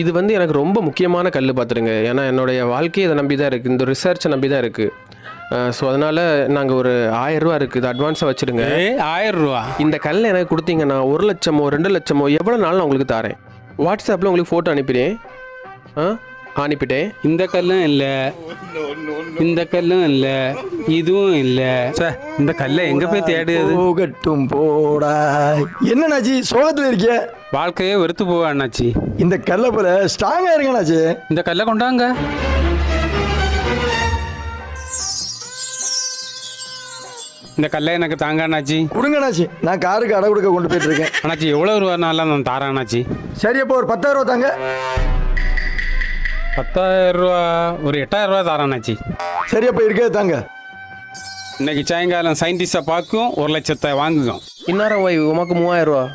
இது வந்து எனக்கு ரொம்ப முக்கியமான கல் பார்த்துருங்க ஏன்னா என்னுடைய வாழ்க்கையை இதை நம்பி தான் இருக்குது இந்த ரிசர்ச்சை நம்பி தான் இருக்குது ஸோ அதனால் நாங்கள் ஒரு ஆயிரம் ரூபா இருக்குது இது அட்வான்ஸாக வச்சுடுங்க. ஏ ஆயிரம் ரூபா? இந்த கல்லை எனக்கு கொடுத்தீங்கன்னா ஒரு லட்சமோ ரெண்டு லட்சமோ எவ்வளோ நாள் நான் உங்களுக்கு தரேன்? வாட்ஸ்அப்பில் உங்களுக்கு ஃபோட்டோ அனுப்பிடுறேன் ஆ அனுப்பிட்டேன். இந்த கல்லும் இல்லை. இந்த கல்லும் இல்லை. இதுவும் இல்லை. சார் இந்த கல்லை எங்கே போய் தேடுது போகட்டும் போடா என்னண்ணாச்சி சோகத்தில் இருக்கிய? வாழ்க்கையே வெறுத்து போவா அண்ணாச்சி. இந்த கல்லை போல ஸ்ட்ராங்கா இருங்கண்ணாச்சி இந்த கல்லை கொண்டாங்க. இந்த கல்லை எனக்கு தாங்க அண்ணாச்சி. கொடுங்கண்ணாச்சி நான் காருக்கு அடை கொடுக்க கொண்டு போயிட்டு இருக்கேன் அண்ணாச்சி எவ்வளோ ரூபானாலும் நான் தாரேன் அண்ணாச்சி? சரி அப்போ ஒரு பத்தாயிரம் ரூபா தாங்க. பத்தாயிரம் ரூபா ஒரு எட்டாயிரம் ரூபா தாரேன் அண்ணாச்சி. சரி அப்போ இருக்கிறது தாங்க. இன்னைக்கு சாயங்காலம் சயின்டிஸ்டை பார்க்கும் ஒரு லட்சத்தை வாங்குவோம். இன்னாரம் வை உமக்கு மூவாயிரம் ரூபா?